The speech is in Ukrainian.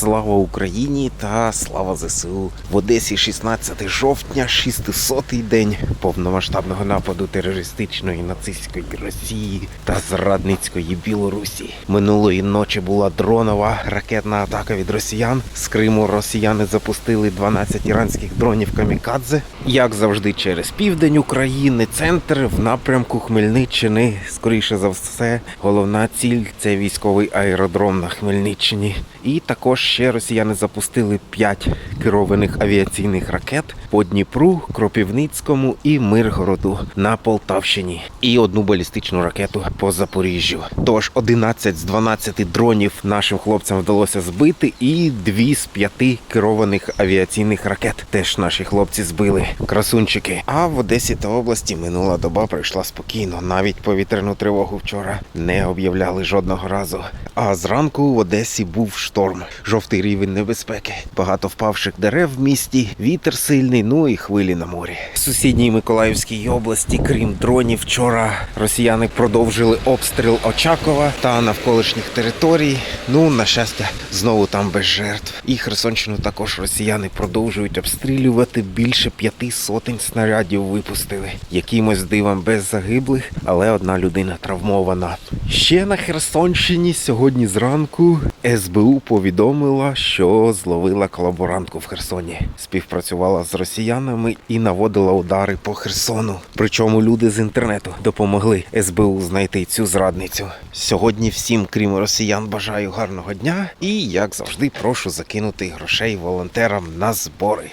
Слава Україні та слава ЗСУ. В Одесі 16 жовтня, 600-й день повномасштабного нападу терористичної нацистської Росії та зрадницької Білорусі. Минулої ночі була дронова ракетна атака від росіян. З Криму росіяни запустили 12 іранських дронів камікадзе. Як завжди, через південь України, центр в напрямку Хмельниччини. Скоріше за все, головна ціль це військовий аеродром на Хмельниччині. І також ще росіяни запустили 5 керованих авіаційних ракет по Дніпру, Кропівницькому і Миргороду на Полтавщині, і одну балістичну ракету по Запоріжжю. Тож 11 з 12 дронів нашим хлопцям вдалося збити, і 2 з 5 керованих авіаційних ракет теж наші хлопці збили. Красунчики. А в Одесі та області минула доба пройшла спокійно. Навіть повітряну тривогу вчора не об'являли жодного разу. А зранку в Одесі був шторм, жовтий рівень небезпеки, багато впавших дерев в місті, вітер сильний, ну і хвилі на морі. В сусідній Миколаївській області, крім дронів, вчора росіяни продовжили обстріл Очакова та навколишніх територій. Ну, на щастя, знову там без жертв. І Херсонщину також росіяни продовжують обстрілювати. Більше п'яти сотень снарядів випустили. Якимось дивом без загиблих, але одна людина травмована. Ще на Херсонщині сьогодні зранку СБУ повідомила, що зловила колаборантку в Херсоні. Співпрацювала з росіянами і наводила удари по Херсону. Причому люди з інтернету допомогли СБУ знайти цю зрадницю. Сьогодні всім, крім росіян, бажаю гарного дня і, як завжди, прошу закинути грошей волонтерам на збори.